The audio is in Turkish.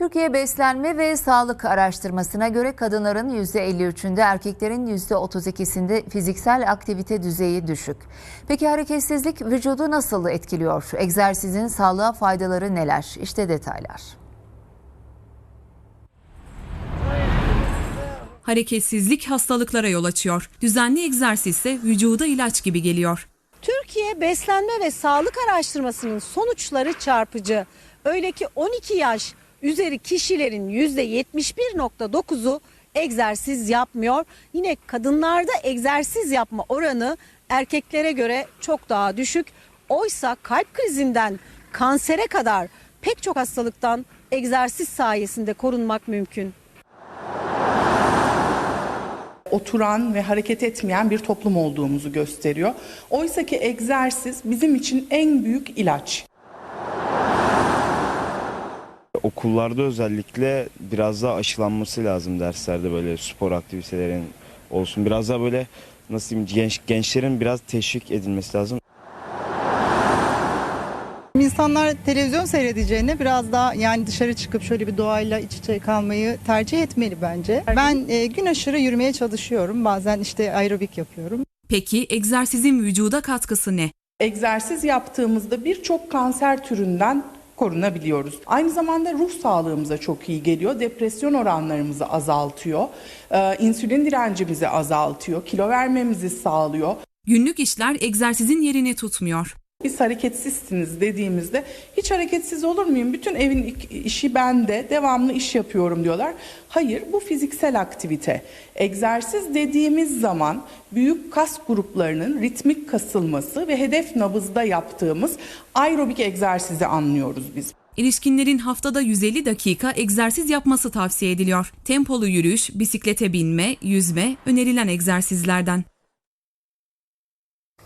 Türkiye Beslenme ve Sağlık Araştırması'na göre kadınların %53'ünde, erkeklerin %32'sinde fiziksel aktivite düzeyi düşük. Peki hareketsizlik vücudu nasıl etkiliyor? Egzersizin sağlığa faydaları neler? İşte detaylar. Hareketsizlik hastalıklara yol açıyor. Düzenli egzersiz ise vücuda ilaç gibi geliyor. Türkiye Beslenme ve Sağlık Araştırması'nın sonuçları çarpıcı. Öyle ki 12 yaş üzeri kişilerin %71.9'u egzersiz yapmıyor. Yine kadınlarda egzersiz yapma oranı erkeklere göre çok daha düşük. Oysa kalp krizinden kansere kadar pek çok hastalıktan egzersiz sayesinde korunmak mümkün. oturan ve hareket etmeyen bir toplum olduğumuzu gösteriyor. Oysa ki egzersiz bizim için en büyük ilaç. Okullarda özellikle biraz daha aşılanması lazım derslerde böyle spor aktivitelerin olsun. Biraz daha böyle nasıl diyeyim genç, gençlerin biraz teşvik edilmesi lazım. İnsanlar televizyon seyredeceğine biraz daha yani dışarı çıkıp şöyle bir doğayla iç içe kalmayı tercih etmeli bence. Ben e, gün aşırı yürümeye çalışıyorum. Bazen işte aerobik yapıyorum. Peki egzersizin vücuda katkısı ne? Egzersiz yaptığımızda birçok kanser türünden korunabiliyoruz. Aynı zamanda ruh sağlığımıza çok iyi geliyor. Depresyon oranlarımızı azaltıyor. Ee, insülin direncimizi azaltıyor. Kilo vermemizi sağlıyor. Günlük işler egzersizin yerini tutmuyor. Biz hareketsizsiniz dediğimizde hiç hareketsiz olur muyum? Bütün evin işi bende, devamlı iş yapıyorum diyorlar. Hayır, bu fiziksel aktivite. Egzersiz dediğimiz zaman büyük kas gruplarının ritmik kasılması ve hedef nabızda yaptığımız aerobik egzersizi anlıyoruz biz. İlişkinlerin haftada 150 dakika egzersiz yapması tavsiye ediliyor. Tempolu yürüyüş, bisiklete binme, yüzme önerilen egzersizlerden.